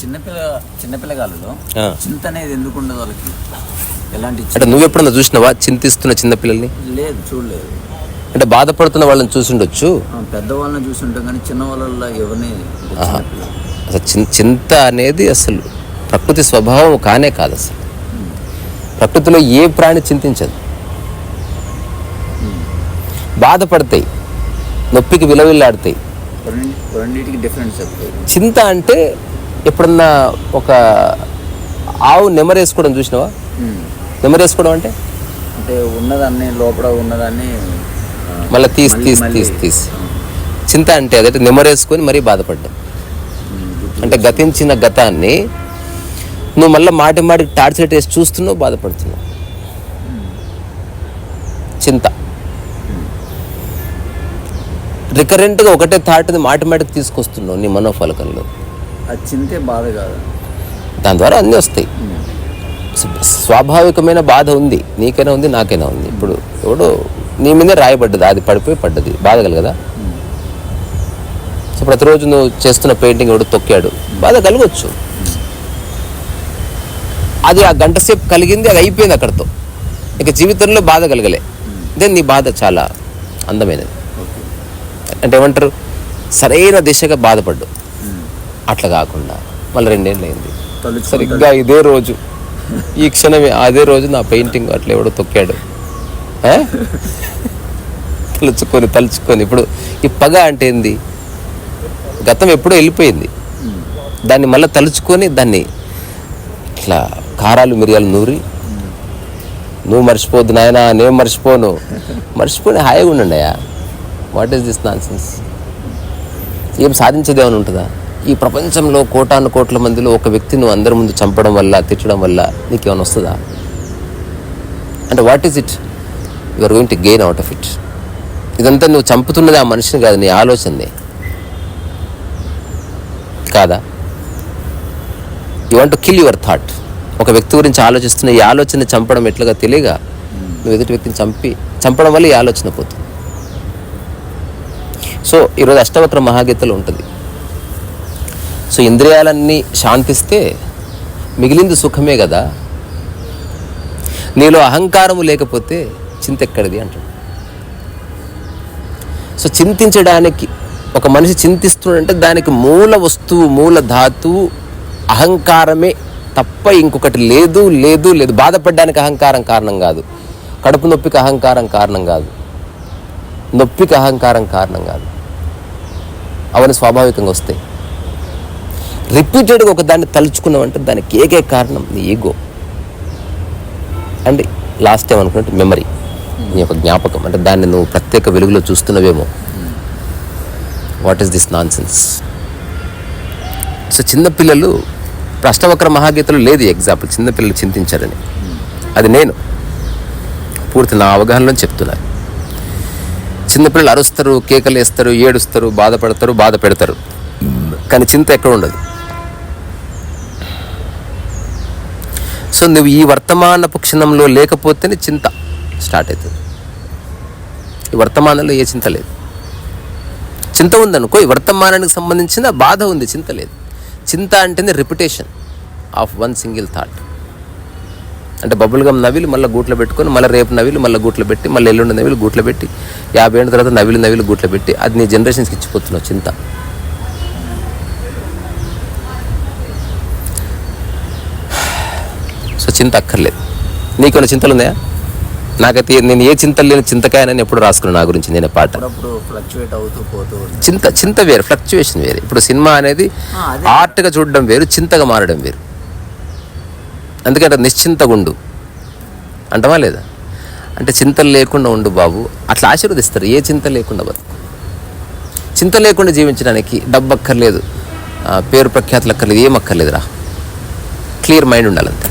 చిన్నపిల్ల చిన్నపిల్లగాళ్ళలో. చింత అనేది ఎందుకు ఉండదు వాళ్ళకి? ఎలాంటి అంటే నువ్వు ఎప్పుడన్నా చూసినావా? చింతిస్తున్న చిన్నపిల్లల్ని లేదు చూడలేదు. అంటే బాధపడుతున్న వాళ్ళని చూసిండొచ్చు. ఆ, పెద్దవాళ్ళని చూస్తుంటాం కానీ చిన్న వాళ్ళల్లో ఎవరిని అసలు చింత అనేది అసలు ప్రకృతి స్వభావం కానే కాదు అసలు. ప్రకృతిలో ఏ ప్రాణి చింతించదు. బాధపడతాయి నొప్పికి విలవిల్లాడతాయి. చింత అంటే ఎప్పుడన్నా ఒక ఆవు నెమరేసుకోవడం చూసినావా. నెమరేసుకోవడం అంటే? అంటే ఉన్నదాన్ని లోపల ఉన్నదాన్ని మళ్ళీ తీసి తీసి తీసి తీసి. చింత అంటే అదే నెమరేసుకొని మరీ బాధపడ్డాం అంటే గతించిన గతాన్ని నువ్వు మళ్ళీ మాటి మాటికి టార్చర్ వేసి చూస్తున్నావు బాధపడుతున్నావు. చింత. రికరెంట్గా ఒకటే థాట్ని మాటి మాటికి తీసుకొస్తున్నావు నీ మనోఫలకంలో. ఆ చింతే బాధ కాదు. దాని ద్వారా అన్నీ వస్తాయి. స్వాభావికమైన బాధ ఉంది నీకైనా ఉంది నాకైనా ఉంది. ఇప్పుడు ఎవడో నీ మీదే రాయబడ్డది అది పడిపోయి పడ్డది బాధ కలగదా? సో ప్రతిరోజు నువ్వు చేస్తున్న పెయింటింగ్ ఎవడు తొక్కాడు బాధ కలగొచ్చు. అది ఆ గంట సేపు కలిగింది అది అయిపోయింది అక్కడతో. ఇక జీవితంలో బాధ కలగలే. దెన్ నీ బాధ చాలా అందమైనది. అంటే ఏమంటారు? సరైన దిశగా బాధపడ్డు. అట్లా కాకుండా మళ్ళీ రెండేళ్ళు అయింది సరిగ్గా ఇదే రోజు. ఈ క్షణమే అదే రోజు నా పెయింటింగ్ అట్లా ఎవడో తొక్కాడు? తలుచుకొని తలుచుకొని. ఇప్పుడు ఈ పగ అంటే ఏంది? గతం ఎప్పుడో వెళ్ళిపోయింది. దాన్ని మళ్ళీ తలుచుకొని దాన్ని ఇట్లా కారాలు మిరియాలు నూరి నువ్వు మర్చిపోద్దు నాయన నేను మర్చిపోను. మర్చిపోని హాయిగా ఉండండియా వాట్ ఈస్ దిస్ నాన్సెన్స్ ఏం సాధించేది ఉంటుందా? ఈ ప్రపంచంలో కోటాను కోట్ల మందిలో ఒక వ్యక్తి నువ్వు అందరి ముందు చంపడం వల్ల తిట్టడం వల్ల నీకేమైనా వస్తుందా? అంటే what is it you are going to gain out of it ఇదంతా నువ్వు చంపుతున్నది ఆ మనిషిని కాదు నీ ఆలోచననే. కాదా? You want to kill your thought ఒక వ్యక్తి గురించి ఆలోచిస్తున్న ఈ ఆలోచన చంపడం ఎట్లాగా తెలియగా? నువ్వు ఎదుటి వ్యక్తిని చంపి చంపడం వల్ల ఈ ఆలోచన పోతుంది. సో ఈరోజు అష్టవక్ర మహాగీతలు ఉంటుంది. సో ఇంద్రియాలన్నీ శాంతిస్తే మిగిలింది సుఖమే కదా. నీలో అహంకారము లేకపోతే చింత ఎక్కడిది అంటాడు. సో చింతించడానికి ఒక మనిషి చింతిస్తున్నాడంటే దానికి మూల వస్తువు మూల ధాతువు అహంకారమే తప్ప ఇంకొకటి లేదు లేదు లేదు. బాధపడడానికి అహంకారం కారణం కాదు. కడుపు నొప్పికి అహంకారం కారణం కాదు. నొప్పికి అహంకారం కారణం కాదు. అవన్నీ స్వాభావికంగా వస్తాయి. రిపీటెడ్గా ఒక దాన్ని తలుచుకున్నామంటే దానికి ఏకే కారణం నీ ఈగో. అండ్ లాస్ట్ టైం అనుకున్నట్టు మెమరీ. నీ యొక్క జ్ఞాపకం. అంటే దాన్ని నువ్వు ప్రత్యేక వెలుగులో చూస్తున్నవేమో. What is this nonsense so చిన్నపిల్లలు ప్రశ్నవక్ర మహాగీతలు లేదు ఎగ్జాంపుల్. చిన్నపిల్లలు చింతించారని. అది నేను. పూర్తి నా అవగాహనలో చెప్తున్నాను. చిన్నపిల్లలు అరుస్తారు కేకలు వేస్తారు ఏడుస్తారు బాధపడతారు బాధ పెడతారు కానీ చింత ఎక్కడ ఉండదు. సో నువ్వు ఈ వర్తమానపు క్షణంలో లేకపోతేనే చింత స్టార్ట్ అవుతుంది. ఈ వర్తమానంలో ఏ చింత లేదు. చింత ఉందనుకో ఈ వర్తమానానికి సంబంధించిన బాధ ఉంది చింత లేదు. చింత అంటేనే repetition of one single thought అంటే బబుల్ గమ్ నవిలు మళ్ళీ గూట్లో పెట్టుకొని మళ్ళీ రేపు నవిలు మళ్ళీ గూట్లో పెట్టి మళ్ళీ ఎల్లుండి నవిలు గూట్లో పెట్టి యాభై ఏళ్ళ తర్వాత నవిలు నవిలు గూట్లో పెట్టి అది నీ జనరేషన్స్కి ఇచ్చిపోతున్నావు చింత. సో చింత అక్కర్లేదు. నీకేమైనా చింతలు ఉన్నాయా? నాకైతే నేను ఏ చింతలు లేని చింతకాయనని ఎప్పుడు రాసుకున్నాను నా గురించి నేను పాట. చింత చింత వేరు ఫ్లక్చువేషన్ వేరు. ఇప్పుడు సినిమా అనేది. ఆర్ట్గా చూడడం వేరు చింతగా మారడం వేరు. అందుకంటే నిశ్చింతగా ఉండు. అంటమా లేదా? అంటే చింతలు లేకుండా ఉండు బాబు. అట్లా ఆశీర్వదిస్తారు. ఏ చింత లేకుండా బతుకు చింత లేకుండా జీవించడానికి డబ్బు అక్కర్లేదు పేరు ప్రఖ్యాతులు అక్కర్లేదు ఏం అక్కర్లేదురా. క్లియర్ మైండ్ ఉండాలంతే.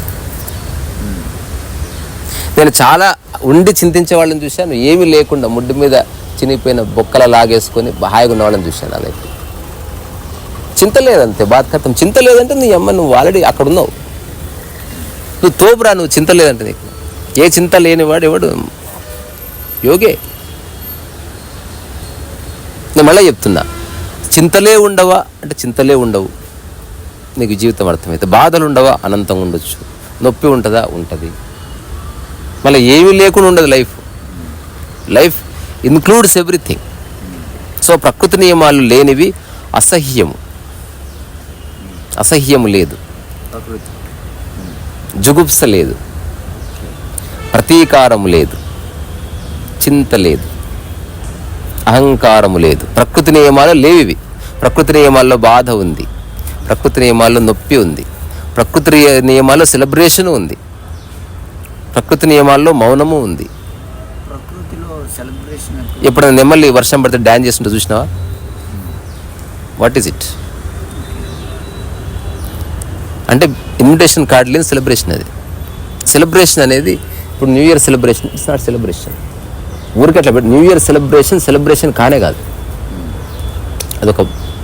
నేను చాలా ఉండి చింతించే వాళ్ళని చూశాను. ఏమీ లేకుండా ముడ్డు మీద చినిగిపోయిన బొక్కల లాగేసుకొని హాయిగా ఉన్న వాళ్ళని చూశాను అలా చింత లేదంతే బాధకత్వం చింత లేదంటే నీ అమ్మ నువ్వు ఆల్రెడీ అక్కడ ఉన్నావు. నువ్వు తోపురా నువ్వు చింత లేదంటే నీకు. ఏ చింత లేనివాడు ఎవడు? యోగే. నేను మళ్ళీ చెప్తున్నా. చింతలే ఉండవా అంటే చింతలే ఉండవు. నీకు జీవితం అర్థమైతే బాధలు ఉండవా? అనంతంగా ఉండొచ్చు. నొప్పి ఉంటుందా? ఉంటుంది. మళ్ళీ ఏమీ లేకుండా ఉండదు life. Life includes everything so ప్రకృతి నియమాలు లేనివి అసహ్యము. అసహ్యము లేదు. ప్రకృతి. జుగుప్స లేదు ప్రతీకారము లేదు. చింత లేదు. అహంకారము లేదు. ప్రకృతి నియమాలు లేవివి. ప్రకృతి నియమాల్లో బాధ ఉంది. ప్రకృతి నియమాల్లో నొప్పి ఉంది. ప్రకృతి నియ- నియమాల్లో సెలబ్రేషన్ ఉంది. ప్రకృతి నియమాల్లో మౌనము ఉంది. ఎప్పుడైనా నెమ్మల్ని వర్షం పడితే డ్యాన్స్ చేస్తుంటే చూసినావా? వాట్ ఈస్ ఇట్ అంటే ఇన్విటేషన్ కార్డ్ లేని సెలబ్రేషన్ అది. సెలబ్రేషన్ అనేది ఇప్పుడు new year celebration it's not celebration ఊరికి అట్లా but new year celebration celebration కానే కాదు. అదొక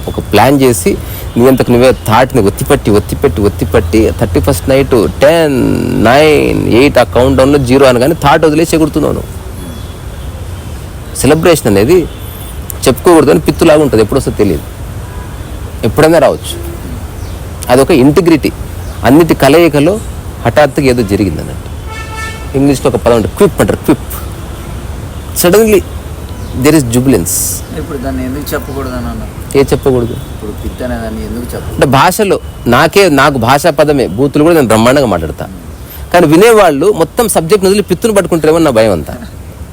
ఒక ప్లాన్ చేసి నీ అంతకు నువ్వే థాట్ని ఒత్తిపెట్టి ఒత్తిపెట్టి ఒత్తిపెట్టి thirty first night ten nine eight ఆ కౌంట్ డౌన్లో జీరో అని కానీ థాట్ వదిలేసి ఎగురుతున్నావు సెలబ్రేషన్ అనేది చెప్పుకోకూడదు అని పిత్తులాగా ఉంటుంది. ఎప్పుడు వస్తుందో తెలియదు. ఎప్పుడైనా రావచ్చు. అదొక ఇంటిగ్రిటీ అన్నిటి కలయికలో హఠాత్తుగా ఏదో జరిగింది అన్నట్టు ఇంగ్లీష్లో ఒక పదం ఉంటుంది క్విప్ అంటారు quip. Suddenly there is jubilance ఇప్పుడు దాన్ని ఎందుకు చెప్పకూడదు అని ఏ చెప్పకూడదు? ఇప్పుడు పిత్ అనే దాన్ని ఎందుకు చెప్పకూడదు? అంటే భాషలో నాకే నాకు భాషా పదమే బూతులు కూడా నేను బ్రహ్మాండంగా మాట్లాడతా. కానీ వినేవాళ్ళు మొత్తం సబ్జెక్ట్ వదిలి పిత్తును పట్టుకుంటారేమో నా భయం అంతా.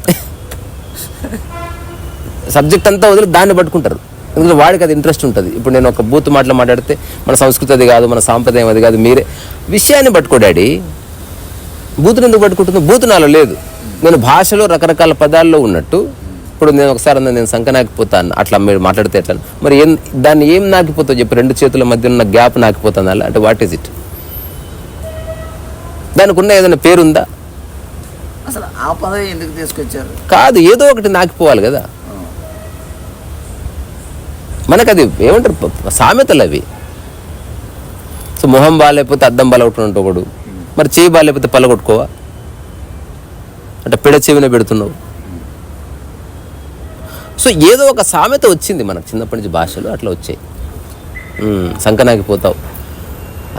సబ్జెక్ట్ అంతా వదిలి దాన్ని పట్టుకుంటారు. ఎందుకంటే వాడికి అది ఇంట్రెస్ట్ ఉంటుంది. ఇప్పుడు నేను ఒక బూత్ మాటలు మాట్లాడితే మన సంస్కృతి అది కాదు మన సాంప్రదాయం అది కాదు మీరే విషయాన్ని పట్టుకో డాడీ. బూతుని ఎందుకు పట్టుకుంటుంది బూతు నాలో లేదు. నేను భాషలో రకరకాల పదాల్లో ఉన్నట్టు. ఇప్పుడు నేను ఒకసారి నేను సంఖ నాకిపోతాను అట్లా మీరు మాట్లాడితే ఎట్లా? మరి ఏం దాన్ని ఏం నాకిపోతావు చెప్పి రెండు చేతుల మధ్య ఉన్న గ్యాప్ నాకిపోతుంది అలా? అంటే వాట్ ఈజ్ ఇట్ దానికి ఉన్న ఏదైనా పేరుందా? అసలు ఆ పదవి ఎందుకు తీసుకొచ్చారు? కాదు ఏదో ఒకటి నాకిపోవాలి కదా. మనకు అది ఏమంటారు? సామెతలు అవి. సో మొహం బాగాలేకపోతే అద్దం బలగొట్టుకుంటూ ఒకడు. మరి చేయి బాగాలేకపోతే పలగొట్టుకోవా అంటే పిడ చెవిన పెడుతున్నావు. సో ఏదో ఒక సామెత వచ్చింది మనకు చిన్నప్పటి నుంచి భాషలో అట్లా వచ్చాయి. సంకనాగిపోతావు సంకనాకి పోతావు.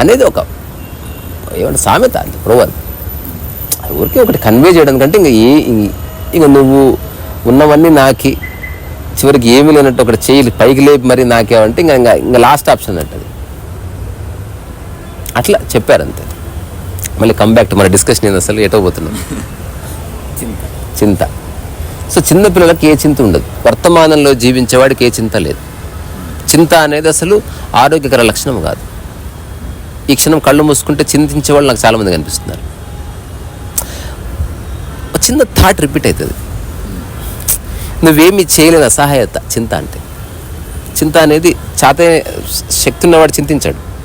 అనేది ఒక ఏమంటే సామెత అది ప్రోవర్ అది ఊరికే ఒకటి కన్వే చేయడం కంటే ఇంక ఏ ఇంక నువ్వు ఉన్నవన్నీ నాకి. చివరికి ఏమీ లేనట్టు ఒకటి చేయి పైకి లేపి మరి నాకేమంటే ఇంకా ఇంకా ఇంకా లాస్ట్ ఆప్షన్ అంటది అట్లా చెప్పారు అంతే మళ్ళీ కంబ్యాక్ టు మన డిస్కషన్ ఏంది అసలు? ఎటో పోతున్నాం. చింత. సో చిన్నపిల్లలకి ఏ చింత ఉండదు. వర్తమానంలో జీవించేవాడికి ఏ చింత లేదు. చింత అనేది అసలు ఆరోగ్యకర లక్షణం కాదు. ఈ క్షణం కళ్ళు మూసుకుంటే చింతించే వాళ్ళు నాకు చాలామంది కనిపిస్తున్నారు. చిన్న థాట్ రిపీట్ అవుతుంది. నువ్వేమి చేయలేని అసహాయత చింత అంటే. చింత అనేది చాతే శక్తి ఉన్నవాడు చింతించాడు.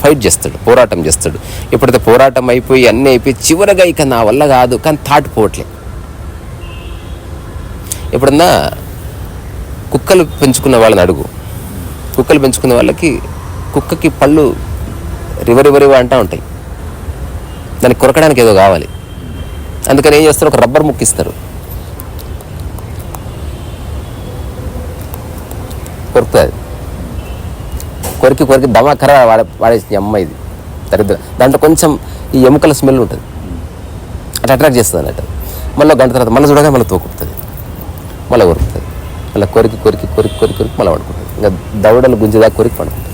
ఫైట్ చేస్తాడు పోరాటం చేస్తాడు. ఎప్పుడైతే పోరాటం అయిపోయి అన్నీ అయిపోయి చివరగా ఇక నా వల్ల కాదు కానీ థాట్ పోవట్లే. ఎప్పుడన్నా కుక్కలు పెంచుకున్న వాళ్ళని అడుగు. కుక్కలు పెంచుకున్న వాళ్ళకి కుక్కకి పళ్ళు రివరివరివ అంటూ ఉంటాయి. దానికి కొరకడానికి ఏదో కావాలి. అందుకని ఏం చేస్తారు? ఒక రబ్బర్ ముక్కిస్తారు. కొరుకుతుంది. కొరికి కొరికి దమాకర వాడే వాడేసి అమ్మ ఇది. దరిద్ర. దాంట్లో కొంచెం ఈ ఎముకల స్మెల్ ఉంటుంది. అట్లా అట్రాక్ట్ చేస్తుంది అన్నట్టు. మళ్ళీ గంట తర్వాత మళ్ళీ చూడగా మళ్ళీ తోకుతుంది మళ్ళీ కొరుకుతుంది. మళ్ళీ కొరికి కొరికి కొరికి కొరికి కొరికి మళ్ళీ పడుకుంటుంది. ఇంకా దవడలు గుంజేదాకా కొరికి పడుకుంటుంది.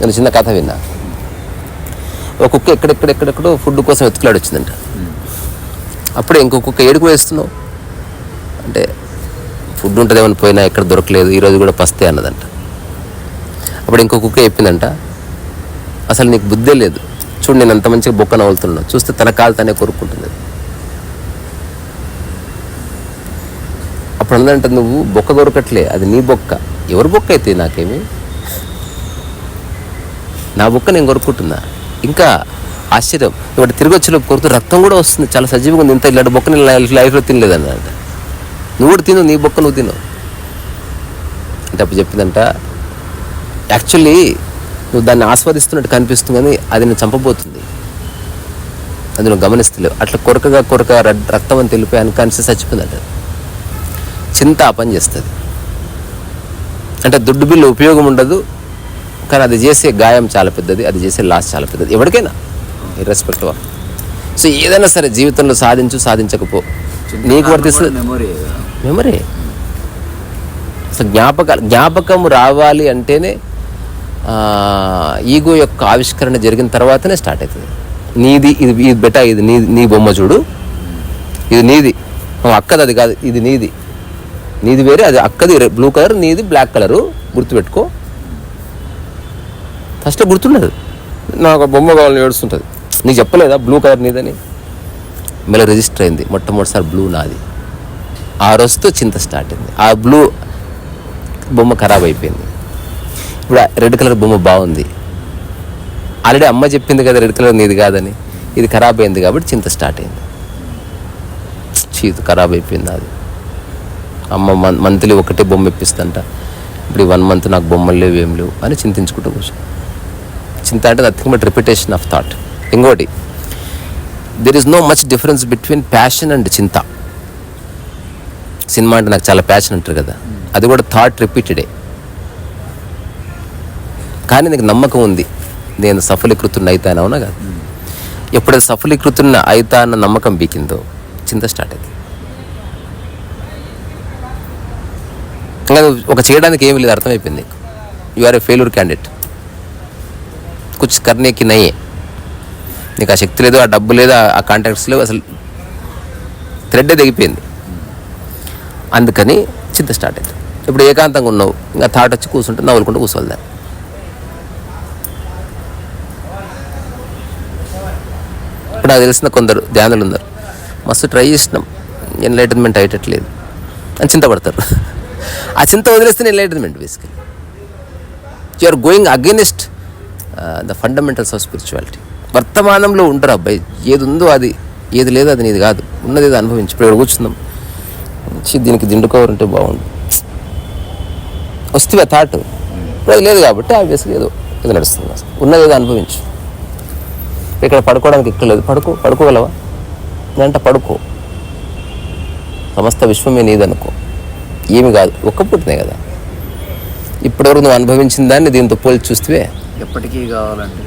నేను చిన్న కథ విన్నా. ఒక కుక్క ఎక్కడెక్కడెక్కడెక్కడో ఫుడ్ కోసం వెతుకులాడి వచ్చిందంట అప్పుడే ఇంకో కుక్క ఏడుకు వేస్తున్నావు? అంటే ఫుడ్ ఉంటుందేమని పోయినా ఎక్కడ దొరకలేదు ఈరోజు కూడా పస్తే అన్నదంట. అప్పుడు ఇంకో కుక్క చెప్పిందంట అసలు నీకు బుద్ధే లేదు. చూడు నేను అంత మంచిగా బొక్క నవ్వులుతున్నా చూస్తే తన కాలు తనే కొరుక్కుంటుంది. అప్పుడు అందంట నువ్వు బొక్క దొరకట్లే అది నీ బొక్క. ఎవరి బొక్క అయితే నాకేమి? నా బొక్క నేను కొరుక్కుంటున్నా. ఇంకా ఆశ్చర్యం ఇప్పుడు తిరిగి వచ్చిన కొరుకు రక్తం కూడా వస్తుంది. చాలా సజీవంగా ఉంది. ఇంత ఇలాంటి బొక్క నేను లైఫ్- లైఫ్లో తినలేదన్నమాట నువ్వు కూడా తిను నీ బొక్క నువ్వు తిను. అంటే అప్పుడు చెప్పిందంట యాక్చువల్లీ నువ్వు దాన్ని ఆస్వాదిస్తున్నట్టు కనిపిస్తుంది కానీ అది నేను చంపబోతుంది. అందులో గమనిస్తలేవు. అట్లా కొరకగా కొరక రక్తం అని తెలిపి అన్కాన్షియస్ చచ్చిపోయిందంట. చింత ఆ పని చేస్తుంది. అంటే దుడ్డు బిల్లు ఉపయోగం ఉండదు కానీ అది చేసే గాయం చాలా పెద్దది అది చేసే లాస్ చాలా పెద్దది. ఎవరికైనా ఇర్రెస్పెక్టివ్ ఆఫ్ సో ఏదైనా సరే జీవితంలో సాధించు సాధించకపో. నీకు వర్తిస్తుంది. మెమొరీ మెమరీ సో జ్ఞాపకాలు జ్ఞాపకం రావాలి అంటేనే ఈగో యొక్క ఆవిష్కరణ జరిగిన తర్వాతనే స్టార్ట్ అవుతుంది. నీది ఇది ఇది బెట ఇది నీ నీ బొమ్మ చూడు. ఇది నీది. అక్కది అది కాదు ఇది నీది. నీది వేరే అది అక్కది బ్లూ కలర్ నీది బ్లాక్ కలరు. గుర్తుపెట్టుకో. ఫస్ట్ గుర్తుండదు. నాకు బొమ్మ కావాలని ఏడుస్తుంటుంది. నీకు చెప్పలేదా బ్లూ కలర్ నీదని? మళ్ళీ రిజిస్టర్ అయింది. మొట్టమొదటిసారి బ్లూ నాది. ఆ రోజుతో చింత స్టార్ట్ అయింది. ఆ బ్లూ బొమ్మ ఖరాబ్ అయిపోయింది. ఇప్పుడు రెడ్ కలర్ బొమ్మ బాగుంది. ఆల్రెడీ అమ్మ చెప్పింది కదా రెడ్ కలర్ నీది కాదని. ఇది ఖరాబ్ అయింది కాబట్టి చింత స్టార్ట్ అయింది. చీత ఖరాబ్ అయిపోయింది అది. అమ్మ మన్ మంత్లీ ఒకటే బొమ్మ ఇప్పిస్తంట ఇప్పుడు వన్ మంత్ నాకు బొమ్మలు లేవు ఏం లేవు అని చింతించుకుంటూ కూర్చో చింత అంటే nothing but repetition of thought ఇంకోటి there is no much difference between passion and చింత. సినిమా అంటే నాకు చాలా ప్యాషన్ అంటారు కదా. అది కూడా థాట్ రిపీటెడే కానీ నీకు నమ్మకం ఉంది. నేను సఫలీకృతున్న అవుతాను అవునా కాదు? ఎప్పుడైతే సఫలీకృతున్న అవుతా అన్న నమ్మకం బీకిందో చింత స్టార్ట్ అయింది ఇంకా ఒక చేయడానికి ఏమీ లేదు అర్థమైపోయింది నీకు. You are a failure candidate కుచ్ కర్నేకి నయ్యే. నీకు ఆ శక్తి లేదు ఆ డబ్బు లేదు ఆ- కాంటాక్ట్స్ లేవు అసలు థ్రెడ్ తెగిపోయింది. అందుకని చింత స్టార్ట్ అయింది. ఇప్పుడు ఏకాంతంగా ఉన్నావు ఇంకా థాట్ వచ్చి కూర్చుంటే నవ్వులుకుంటూ కూర్చోవాలి ఇప్పుడు నాకు తెలిసిన కొందరు ధ్యానులు ఉన్నారు. మస్తు ట్రై చేసినాం ఎన్లైటన్మెంట్ అయ్యేటట్లేదు. అని చింతపడతారు. ఆ చింత వదిలేస్తే enlightenment basically you are going against the fundamentals of spirituality వర్తమానంలో ఉంటారు అబ్బాయి. ఏది ఉందో అది ఏది లేదో అది నీది కాదు. ఉన్నది ఏదో అనుభవించి. ఇప్పుడు ఇక్కడ కూర్చుందాం ఛీ, దీనికి దిండుకోవాలంటే బాగుండు. వస్తే థాట్ ఇప్పుడు అది లేదు కాబట్టి ఆబ్వియస్గా ఏదో ఇది నడుస్తుంది. ఉన్నది ఏదో అనుభవించు. ఇక్కడ పడుకోవడానికి ఎక్కలేదు పడుకో పడుకోగలవా? నేనంట పడుకో. సమస్త విశ్వమే నీదనుకో. ఏమి కాదు ఒక్క పుట్టినే కదా. ఇప్పటివరకు నువ్వు అనుభవించిన దాన్ని దీంతో పోల్చి చూస్తే ఎప్పటికీ కావాలంటే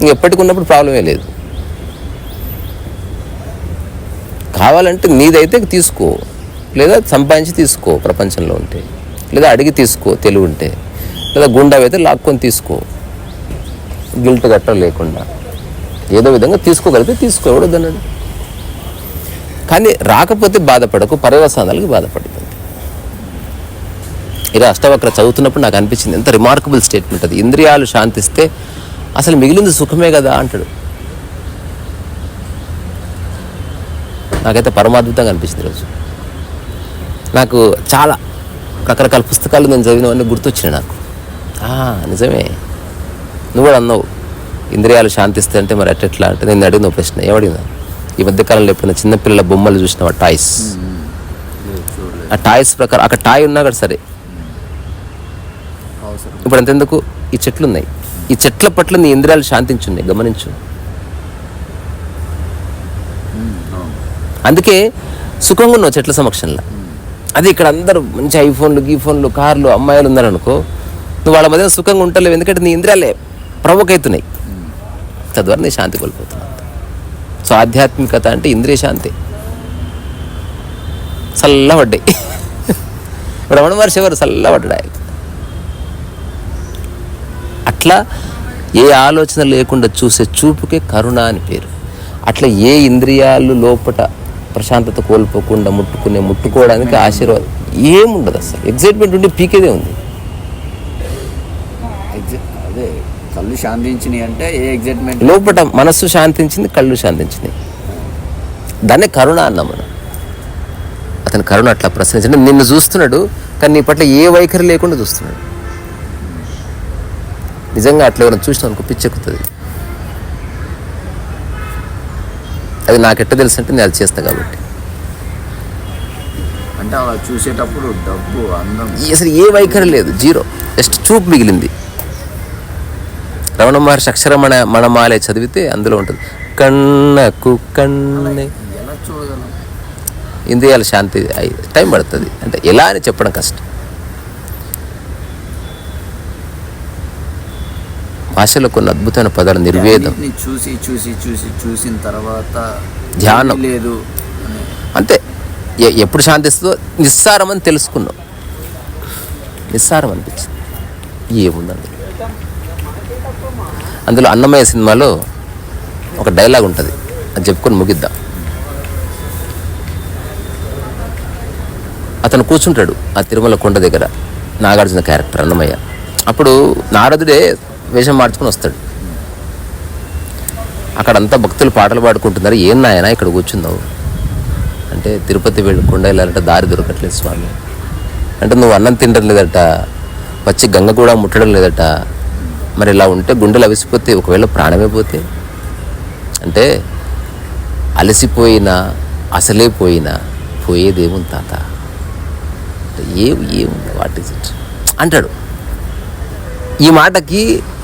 ఇంక ఎప్పటికి ఉన్నప్పుడు ప్రాబ్లమే లేదు. కావాలంటే నీదైతే తీసుకో. లేదా సంపాదించి తీసుకో ప్రపంచంలో ఉంటే లేదా అడిగి తీసుకో తెలివి ఉంటే లేదా గుండా అయితే లాక్కొని తీసుకో. గిల్ట్ గట్ట లేకుండా ఏదో విధంగా తీసుకోగలిగితే తీసుకో ఎవడొద్దన్నాడు కానీ రాకపోతే బాధపడకు పర్యవసానాలకి బాధపడుతుంది. ఇలా అష్టవక్ర చదువుతున్నప్పుడు నాకు అనిపించింది ఎంత రిమార్కబుల్ స్టేట్మెంట్ అది. ఇంద్రియాలు శాంతిస్తే అసలు మిగిలింది సుఖమే కదా అంటాడు. నాకైతే పరమాద్భుతంగా అనిపించింది ఈరోజు. నాకు చాలా రకరకాల పుస్తకాలు నేను చదివినవన్నీ గుర్తొచ్చినాయి నాకు. ఆ, నిజమే. నువ్వు కూడా అన్నావు ఇంద్రియాలు శాంతిస్తే అంటే మరి అట్టెట్లా అంటే నేను అడిగిన ప్రశ్న ఏమడిగినా? ఈ మధ్యకాలంలో ఎప్పుడైనా చిన్నపిల్లల బొమ్మలు చూసినావా టాయ్స్? లేదు చూడలేదు ఆ టాయ్స్ ప్రకారం అక్కడ టాయ్ ఉన్నా కూడా సరే. ఇప్పుడు అంతెందుకు? ఈ చెట్లు ఉన్నాయి ఈ చెట్ల పట్ల నీ ఇంద్రియాలు శాంతించున్నాయి గమనించు. అందుకే సుఖంగా ఉన్నావు చెట్ల సమక్షంలో. అది ఇక్కడ అందరూ మంచి ఐఫోన్లు గీఫోన్లు కార్లు అమ్మాయిలు ఉన్నారనుకో నువ్వు వాళ్ళ మధ్య సుఖంగా ఉంటలేవు ఎందుకంటే నీ ఇంద్రియాలే ప్రవోక్ అవుతున్నాయి తద్వారా నీ శాంతి కోల్పోతున్నావు సో ఆధ్యాత్మికత అంటే ఇంద్రియ శాంతి. చల్లబడ్డాయి. రమణ మహర్షి ఎవరు? చల్లబడ్డాడు అట్లా ఏ ఆలోచన లేకుండా చూసే చూపుకే కరుణ అని పేరు. అట్లా ఏ ఇంద్రియాలు లోపట ప్రశాంతత కోల్పోకుండా ముట్టుకునే ముట్టుకోవడానికి ఆశీర్వాదం. ఏముండదు అసలు. ఎగ్జైట్మెంట్ ఉంటే పీకేదే ఉంది. అదే కళ్ళు శాంతించినాయి అంటే ఏ ఎగ్జైట్మెంట్ లోపట మనస్సు శాంతించింది కళ్ళు శాంతించినాయి. దాన్నే కరుణ అన్నాం మనం. అతని కరుణ అట్లా ప్రశ్నించండి నిన్ను చూస్తున్నాడు కానీ నీ పట్ల ఏ వైఖరి లేకుండా చూస్తున్నాడు. నిజంగా అట్లా ఎవరైనా చూసినా అనుకో పిచ్చెక్కుతుంది. అది నాకెట్ట తెలుసు అంటే నేను అది చేస్తా కాబట్టి. అంటే అలా చూసేటప్పుడు డబ్బు అందం. అసలు ఏ వైఖరి లేదు జీరో. జస్ట్ చూపు మిగిలింది. రమణ మహర్షి అక్షరమణ మణమాలే చదివితే అందులో ఉంటుంది. కన్నకు కన్నే. ఇంద్రియాల శాంతి టైం పడుతుంది. అంటే ఎలా అని చెప్పడం కష్టం. భాషలో కొన్ని అద్భుతమైన పదాలు నిర్వేదం. చూసి చూసి చూసి చూసిన తర్వాత ధ్యానం. లేదు అంతే. ఎప్పుడు శాంతిస్తుందో నిస్సారం అని తెలుసుకున్నాం. నిస్సారం అనిపించింది ఏముంది అందులో అందులో అన్నమయ్య సినిమాలో ఒక డైలాగ్ ఉంటుంది. అది చెప్పుకొని ముగిద్దాం. అతను కూర్చుంటాడు ఆ తిరుమల కొండ దగ్గర నాగార్జున క్యారెక్టర్ అన్నమయ్య. అప్పుడు నారదుడే వేషం మార్చుకొని వస్తాడు. అక్కడంతా భక్తులు పాటలు పాడుకుంటున్నారు. ఏం నాయనా ఇక్కడ కూర్చున్నావు? అంటే తిరుపతి వెళ్ళకుండా వెళ్ళాలంటే దారి దొరకట్లేదు స్వామి. అంటే నువ్వు అన్నం తినడం లేదట వచ్చి గంగ కూడా ముట్టడం లేదట. మరి ఇలా ఉంటే గుండెలు అవిసిపోతే ఒకవేళ ప్రాణమే పోతే. అంటే అలసిపోయినా అసలే పోయినా పోయేదేముంది తాత? అంటే ఏం ఏముంది వాట్ ఇస్ ఇట్ అంటాడు. ఈ మాటకి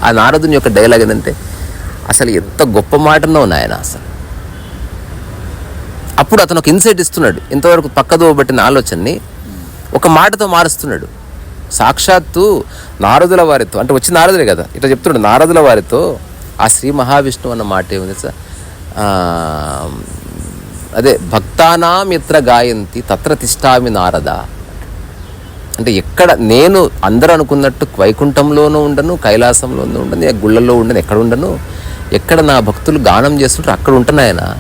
ఆ నారదుని యొక్క డైలాగ్ ఏంటంటే అసలు ఎంత గొప్ప మాటనో నాయన అసలు. అప్పుడు అతను ఒక ఇన్సైట్ ఇస్తున్నాడు. ఇంతవరకు పక్కదో పెట్టిన ఆలోచనని ఒక మాటతో మారుస్తున్నాడు. సాక్షాత్తు నారదుల వారితో అంటే వచ్చి నారదులే కదా ఇట్లా చెప్తున్నాడు నారదుల వారితో ఆ శ్రీ మహావిష్ణువు అన్న మాట ఏముంది సార్? అదే భక్తానాం ఎత్ర గాయంతి తత్ర తిష్టామి నారద. అంటే ఎక్కడ నేను అందరూ అనుకున్నట్టు వైకుంఠంలోనూ ఉండను కైలాసంలోనూ ఉండను ఏ గుళ్ళల్లో ఉండను ఎక్కడ ఉండను. ఎక్కడ నా భక్తులు గానం చేస్తుంటారు అక్కడ ఉంటాను ఆయన.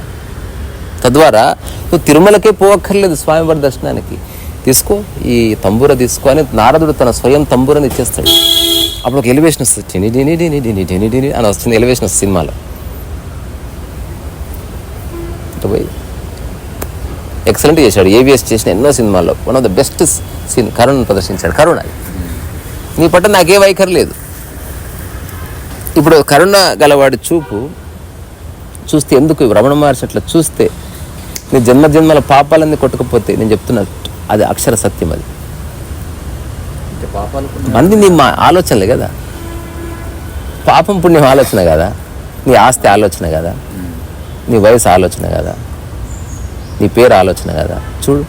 తద్వారా నువ్వు తిరుమలకే పోవక్కర్లేదు స్వామివారి దర్శనానికి. తీసుకో ఈ తంబూర తీసుకో అని నారదుడు తన స్వయం తంబూరని ఇచ్చేస్తాడు. అప్పుడు ఒక ఎలివేషన్ వస్తుంది. చిని డిని డిని డిని డిని డిని అని వస్తుంది ఎలివేషన్ వస్తుంది సినిమాలో. పోయి ఎక్సలెంట్ చేశాడు. ఏవిఎస్ చేసిన ఎన్నో సినిమాల్లో one of the best scene Karun ప్రదర్శించాడు. కరుణ నీ పట్ల నాకే వైఖరి లేదు. ఇప్పుడు కరుణ గలవాడి చూపు చూస్తే ఎందుకు రమణ మహర్షి అట్లా చూస్తే నీ జన్మ జన్మల పాపాలన్నీ కొట్టుకుపోతే నేను చెప్తున్నట్టు. అది అక్షర సత్యం అది. మంది నీ మా ఆలోచనలే కదా. పాపం పుణ్యం ఆలోచన కదా. నీ ఆస్తి ఆలోచన కదా. నీ వయసు ఆలోచన కదా. నీ పేరు ఆలోచన కదా. చూడు.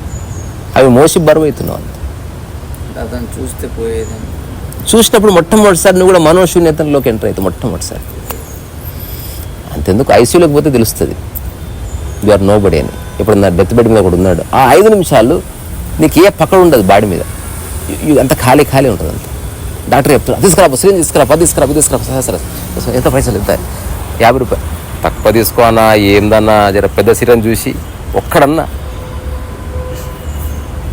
అవి మోసి బరువు అవుతున్నావు అంతే చూస్తే పోయేదని చూసినప్పుడు మొట్టమొదటిసారి నువ్వు కూడా మనోశూన్యతలోకి ఎంటర్ అవుతావు మొట్టమొదటిసారి. అంతెందుకు? ఐసీయూలోకి పోతే తెలుస్తుంది. యు ఆర్ నో బడి అని. ఇప్పుడు నా డెత్ బెడ్ మీద ఒకడు ఉన్నాడు. ఆ ఐదు నిమిషాలు నీకు ఏ పక్కన ఉండదు బాడీ మీద. అంత ఖాళీ ఖాళీ ఉంటుంది అంత. డాక్టర్ చెప్తాడు తీసుకురా సిరీన్ తీసుకురా పది తీసుకురా పది తీసుకురా సరే సరే. సరే. ఎంత పైసలు? ఎంత? యాభై రూపాయలు. తక్కువ తీసుకో అన్నా ఏందన్నా? జర పెద్ద సిరన్ చూసి ఒక్కడన్నా.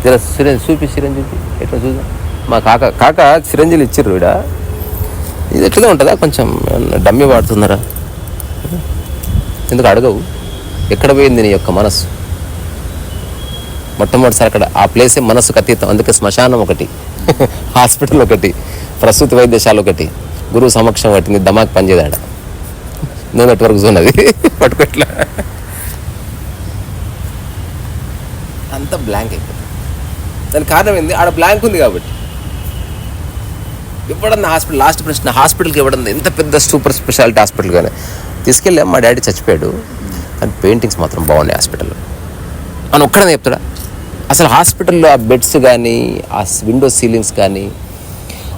జర సిరంజ్ చూపి సిరంజ్ ఎట్లా చూద్దాం? మా కాక కాక చిరంజీలు ఇచ్చిర్రు ఈడ. ఇది ఎట్లా ఉంటుందా? కొంచెం డమ్మి వాడుతున్నారా? ఎందుకు అడగవు? ఎక్కడ పోయింది నీ యొక్క మనస్సు? మొట్టమొదటిసారి అక్కడ ఆ ప్లేసే మనస్సుకు అతీతం. అందుకే శ్మశానం ఒకటి హాస్పిటల్ ఒకటి ప్రసూతి వైద్యశాల ఒకటి గురువు సమక్షం ఒకటి నీ దమాక్ పనిచేదాడ నేను నెట్వర్క్ జోన్ అది పట్టుకోట్లా అంతా బ్లాంక్ అయిపోతుంది దానికి కారణం ఏంది? ఆడ బ్లాంక్ ఉంది కాబట్టి. ఇవ్వడం హాస్పిటల్ లాస్ట్ ప్రశ్న హాస్పిటల్కి ఇవ్వడం ఎంత పెద్ద సూపర్ స్పెషాలిటీ హాస్పిటల్ కానీ తీసుకెళ్ళాం మా డాడీ చచ్చిపోయాడు. కానీ పెయింటింగ్స్ మాత్రం బాగున్నాయి హాస్పిటల్లో అని ఒక్కడనే చెప్తాడా? అసలు హాస్పిటల్లో ఆ బెడ్స్ కానీ ఆ విండో సీలింగ్స్ కానీ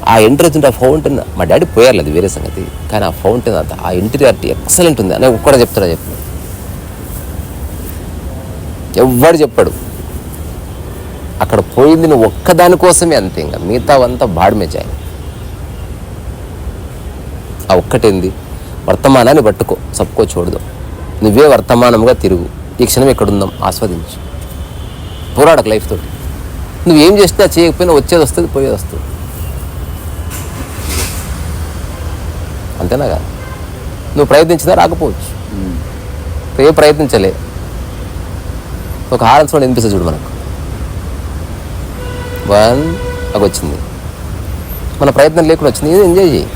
ఆ ఎంటర్ అవుతుంటే ఆ ఫౌంటైన్ మా డాడీ పోయారు అది వేరే సంగతి. కానీ ఆ ఫౌంటైన్ అంత ఆ ఇంటీరియారిటీ ఎక్సలెంట్ ఉంది. అని ఒక్కడ చెప్తాడా చెప్పు. ఎవ్వడు చెప్పాడు? అక్కడ పోయింది నువ్వు ఒక్కదాని కోసమే అంతే ఇంకా. మిగతావంతా బాడమేచాయి ఆ ఒక్కటేంది? వర్తమానాన్ని పట్టుకో. సబ్కో చూడదు. నువ్వే వర్తమానంగా తిరుగు. ఈ క్షణం ఎక్కడుందాం? ఆస్వాదించు. పోరాడక లైఫ్ తోటి. నువ్వేం చేసినా చేయకపోయినా వచ్చేది వస్తుంది పోయేది వస్తుంది. అంతేనా కదా? నువ్వు ప్రయత్నించినా రాకపోవచ్చు. ఏ ప్రయత్నించలే. ఒక హారం సౌండ్ వినిపిస్తుంది చూడు మనకు. వన్ నాకు వచ్చింది. మన ప్రయత్నం లేకుండా వచ్చింది. ఇది ఎంజాయ్ చేయి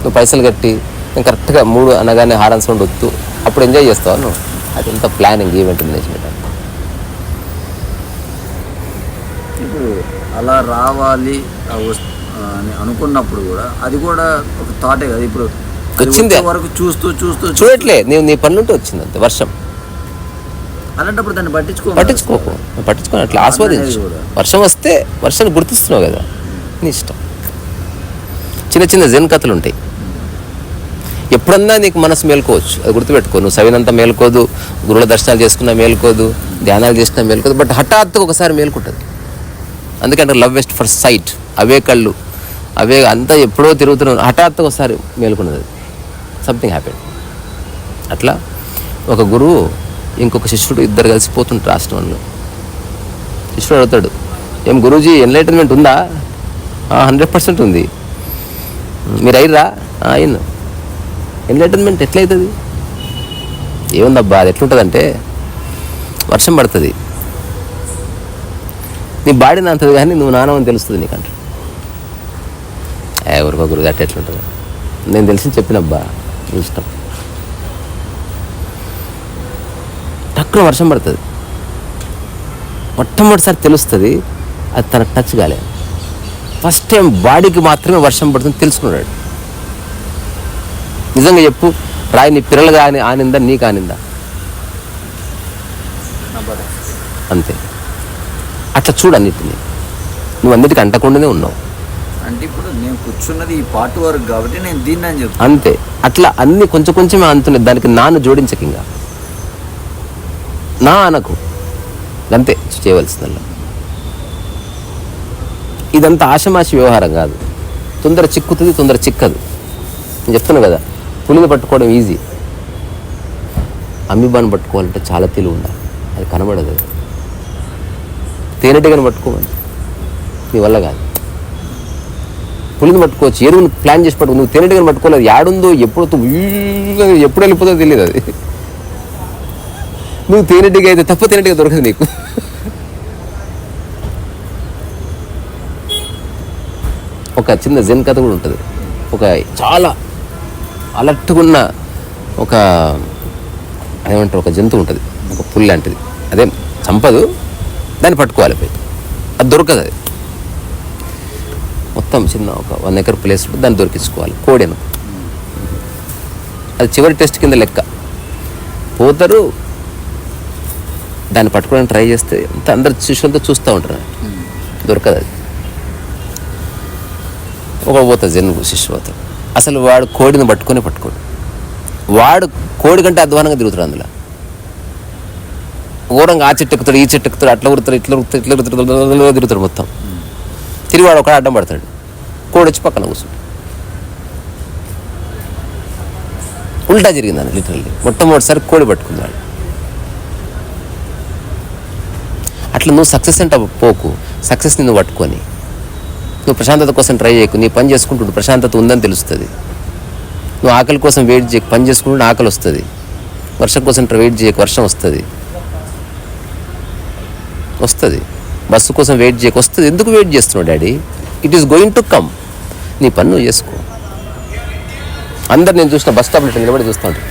నువ్వు పైసలు కట్టి నేను కరెక్ట్గా మూడు అనగానే హారన్ సౌండ్ వద్దు. అప్పుడు ఎంజాయ్ చేస్తావు నువ్వు? అది ఎంత ప్లానింగ్ ఈవెంట్ మేనేజ్మెంట్ అంటే ఇప్పుడు అలా రావాలి అని అనుకున్నప్పుడు కూడా అది కూడా ఒక థాటే కదా. ఇప్పుడు వచ్చింది. వచ్చే వరకు చూస్తూ చూస్తూ చూడట్లే. నీవు నీ పనులుంటే వచ్చింది అంతే. వర్షం. అలాంటప్పుడు దాన్ని పట్టించుకో పట్టించుకోకు. పట్టించుకొని. అట్లా ఆస్వాదించు. వర్షం వస్తే వర్షాన్ని గుర్తిస్తున్నావు కదా. నీ ఇష్టం. చిన్న చిన్న జెన్ కథలు ఉంటాయి. ఎప్పుడన్నా నీకు మనసు మేల్కోవచ్చు. అది గుర్తుపెట్టుకో. నువ్వు సవినంత మేల్కోదు. గురువుల దర్శనాలు చేసుకున్నా మేల్కోదు. ధ్యానాలు చేసినా మేల్కోదు. బట్ హఠాత్తుగా ఒకసారి మేల్కుంటుంది. అందుకంటే లవ్ వెస్ట్ ఫర్ సైట్. అవే కళ్ళు. అవే అంతా ఎప్పుడో తిరుగుతున్నావు హఠాత్తుగా ఒకసారి మేల్కొన్నది. సంథింగ్ హ్యాపెన్ అట్లా ఒక గురువు ఇంకొక శిష్యుడు ఇద్దరు కలిసిపోతుంటారు ఆశ్రమంలో శిష్యుడు అడుగుతాడు ఏం గురూజీ ఎన్లైటన్మెంట్ ఉందా? హండ్రెడ్ పర్సెంట్ ఉంది. మీరు అయ్యిరా అయిన ఎన్లైటన్మెంట్ ఎట్లయితుంది? ఏముందబ్బా అది ఎట్లుంటుందంటే వర్షం పడుతుంది. నీ బాడీ నాంతది కానీ నువ్వు నానవని తెలుస్తుంది నీకంట. ఎవరికో గురువు అట్ట ఎట్లుంటుంది? నేను తెలిసి చెప్పినబ్బా ఇష్టం టక్కున వర్షం పడుతుంది. మొట్టమొదటిసారి తెలుస్తుంది అది తనకు టచ్ కాలేదు ఫస్ట్ టైం బాడీకి మాత్రమే వర్షం పడుతుంది తెలుసుకున్నాడు. నిజంగా చెప్పు రాయి నీ పిల్లలుగా ఆని ఆనిందా నీకు ఆనిందా? అంతే. అట్లా చూడు అన్నిటిని. నువ్వు అన్నిటికీ అంటకుండానే ఉన్నావు. అంటే ఇప్పుడు నేను కూర్చున్నది ఈ పార్ట్ వరకు కాబట్టి నేను దీన్ని అని చెప్తాను అంతే. అట్లా అన్ని కొంచెం కొంచెమే అంతున్నాయి. దానికి నాన్న జోడించక ఇంకా నా అనకు. అంతే చేయవలసిందల్లా. ఇదంతా ఆషమాషి వ్యవహారం కాదు. తొందర చిక్కుతుంది తొందర చిక్కదు. నేను చెప్తున్నా కదా పులిని పట్టుకోవడం ఈజీ అమ్మిబాను పట్టుకోవాలంటే చాలా తెలివి ఉండాలి. అది కనబడదు. అది తేనెటీగను పట్టుకోవాలి నీ వల్ల కాదు. పులిని పట్టుకోవచ్చు. ఎరువుని ప్లాన్ చేసి పట్టుకో. నువ్వు తేనెటీగను పట్టుకోలేదు యాడుందో ఎప్పుడు ఎప్పుడు వెళ్ళిపోతుందో తెలియదు అది. నువ్వు తేనెటీగ అయితే తప్ప తేనెటీగ దొరకదు నీకు. ఒక చిన్న జెన్ కథ కూడా ఉంటుంది. ఒక చాలా అలర్ట్గా ఉన్న ఒక ఏమంటారు ఒక జంతువు ఉంటుంది. ఒక పులి లాంటిది. అదే చంపదు దాన్ని పట్టుకోవాలి పోయి. అది దొరకదు అది. మొత్తం చిన్న ఒక వన్ ఎకర్ ప్లేస్ ఉంటుంది దాన్ని దొరికించుకోవాలి. కోడెను. అది చివరి టెస్ట్ కింద లెక్క. పోతారు దాన్ని పట్టుకోవడానికి ట్రై చేస్తే అంత అందరు శిష్యులతో చూస్తూ ఉంటారు. దొరకదు అది. ఒక పోతుంది జన్మ శిష్యు పోతాడు అసలు వాడు కోడిని పట్టుకొని పట్టుకోడు. వాడు కోడి కంటే అధ్వానంగా తిరుగుతాడు అందులో. ఘోరంగా ఆ చెట్టు ఎక్కుతాడు ఈ చెట్టు ఎక్కుతాడు అట్లా ఉరుతాడు ఇట్లా ఉరుతాడు ఇట్లా ఉరుతాడు తిరుగుతాడు మొత్తం. తిరిగి వాడు ఒకడు అడ్డం పడతాడు. కోడి వచ్చి పక్కన కూర్చుంటాడు. ఉల్టా జరిగిందని లిటరల్లీ మొట్టమొదటిసారి కోడి పట్టుకున్నాడు అట్లా నువ్వు సక్సెస్ అంటే పోకు. సక్సెస్ని నువ్వు పట్టుకొని. నువ్వు ప్రశాంతత కోసం ట్రై చేయకు. నీ పని చేసుకుంటుండు. ప్రశాంతత ఉందని తెలుస్తుంది. నువ్వు ఆకలి కోసం వెయిట్ చేయకు. పని చేసుకుంటుంటే ఆకలి వస్తుంది. వర్షం కోసం వెయిట్ చేయకు. వర్షం వస్తుంది. వస్తుంది. బస్సు కోసం వెయిట్ చేయకు. వస్తుంది. ఎందుకు వెయిట్ చేస్తున్నావు daddy? It is going to come నీ పని నువ్వు చేసుకో. అందరు నేను చూసిన బస్ స్టాప్లో నిలబడి చూస్తూ ఉంటాను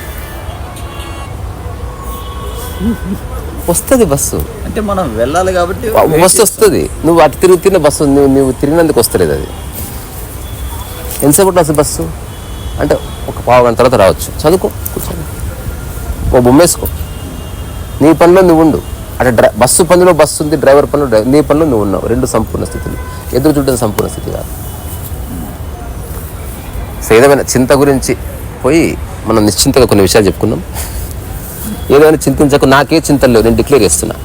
వస్తుంది బస్సు. అంటే మనం వెళ్ళాలి కాబట్టి బస్సు వస్తుంది. నువ్వు అటు తిరుగుతున్న బస్సు నువ్వు నువ్వు తిరిగినందుకు వస్తలేదు అది. ఎంతసేపు వస్తుంది బస్సు? అంటే ఒక పావు గంట తర్వాత రావచ్చు. చదువుకో కూర్చోండి ఓ బొమ్మేసుకో నీ పనిలో నువ్వు ఉండు. అటు డ్రై బస్సు పనిలో బస్సు ఉంది డ్రైవర్ పనిలో డ్రైవర్ నీ పనిలో నువ్వు ఉన్నావు. రెండు సంపూర్ణ స్థితులు. ఎదురు చూడడం సంపూర్ణ స్థితి కాదు. సో ఏదైనా చింత గురించి పోయి మనం నిశ్చింతగా కొన్ని విషయాలు చెప్పుకున్నాం. ఏదైనా చింతించకు నాకే చింతలు లేవు నేను డిక్లేర్ చేస్తున్నా.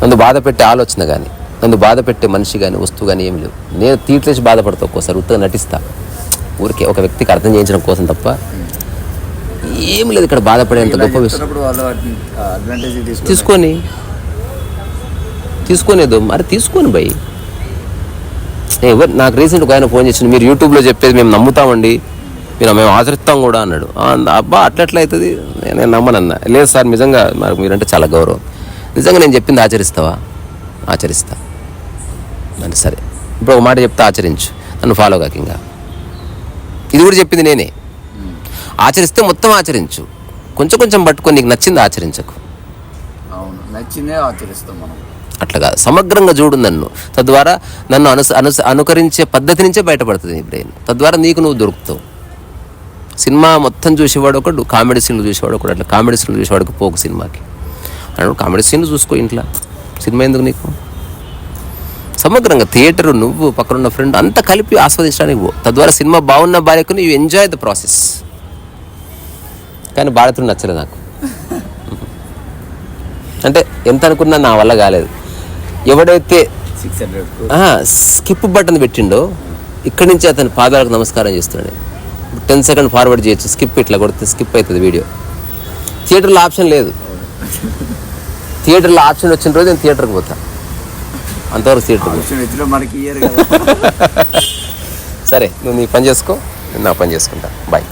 నన్ను బాధ పెట్టే ఆలోచన కానీ నన్ను బాధ పెట్టే మనిషి కానీ వస్తువు కానీ ఏం లేవు. నేను తీట్లేసి బాధపడతా ఒక్కోసారి ఉత్తగా నటిస్తా. ఊరికే ఒక వ్యక్తికి అర్థం చేయించడం కోసం తప్ప ఏం లేదు ఇక్కడ బాధపడేంత గొప్ప విషయం. తీసుకొని తీసుకొని తీసుకునేదు మరి తీసుకొని భయ్ ఎవరు నాకు రీసెంట్ ఒక ఆయన ఫోన్ చేసిండు మీరు యూట్యూబ్లో చెప్పేది మేము నమ్ముతామండి. మీరు మేము ఆచరిస్తాం కూడా అన్నాడు. "ఆ, అబ్బా అట్లెట్లా అవుతుంది నేను నేను నమ్మనన్నా. లేదు సార్ నిజంగా నాకు మీరంటే చాలా గౌరవం. నిజంగా నేను చెప్పింది ఆచరిస్తావా? ఆచరిస్తా. అంటే సరే. ఇప్పుడు ఒక మాట చెప్తే ఆచరించు. నన్ను ఫాలో కాక ఇంకా. ఇది కూడా చెప్పింది నేనే. ఆచరిస్తే మొత్తం ఆచరించు. కొంచెం కొంచెం పట్టుకొని నీకు నచ్చింది ఆచరించకు. అవును నచ్చిందే ఆచరిస్తాం మనం. అట్లా కాదు. సమగ్రంగా చూడు నన్ను. తద్వారా నన్ను అను అను అనుకరించే పద్ధతి నుంచే బయటపడుతుంది నీ బ్రెయిన్. తద్వారా నీకు నువ్వు దొరుకుతావు. సినిమా మొత్తం చూసేవాడు ఒకడు కామెడీ సీన్లు చూసేవాడు ఒకడు అట్లా కామెడీ సీన్లు చూసేవాడికి పోకు సినిమాకి. అన్నాడు కామెడీ సీన్లు చూసుకో ఇంట్లో. సినిమా ఎందుకు నీకు? సమగ్రంగా థియేటర్ నువ్వు పక్కనున్న ఫ్రెండ్ అంతా కలిపి ఆస్వాదించడానికి పో. తద్వారా సినిమా బాగున్న బాధ్యతను యూ ఎంజాయ్ ద ప్రాసెస్ కానీ బాధితుడు నచ్చలేదు నాకు. అంటే ఎంత అనుకున్నా నా వల్ల కాలేదు. ఎవడైతే సిక్స్ హండ్రెడ్ స్కిప్ బటన్ పెట్టిండో ఇక్కడి నుంచి అతని పాదాలకు నమస్కారం చేస్తున్నాడు. టెన్ సెకండ్ ఫార్వర్డ్ చేయొచ్చు. స్కిప్ ఇట్లా కొడితే స్కిప్ అవుతుంది వీడియో థియేటర్లో ఆప్షన్ లేదు. థియేటర్లో ఆప్షన్ వచ్చిన రోజు నేను థియేటర్కి పోతా. అంతవరకు థియేటర్ మనకి సరే నువ్వు నీ పని చేసుకో నేను నా పని చేసుకుంటా. బాయ్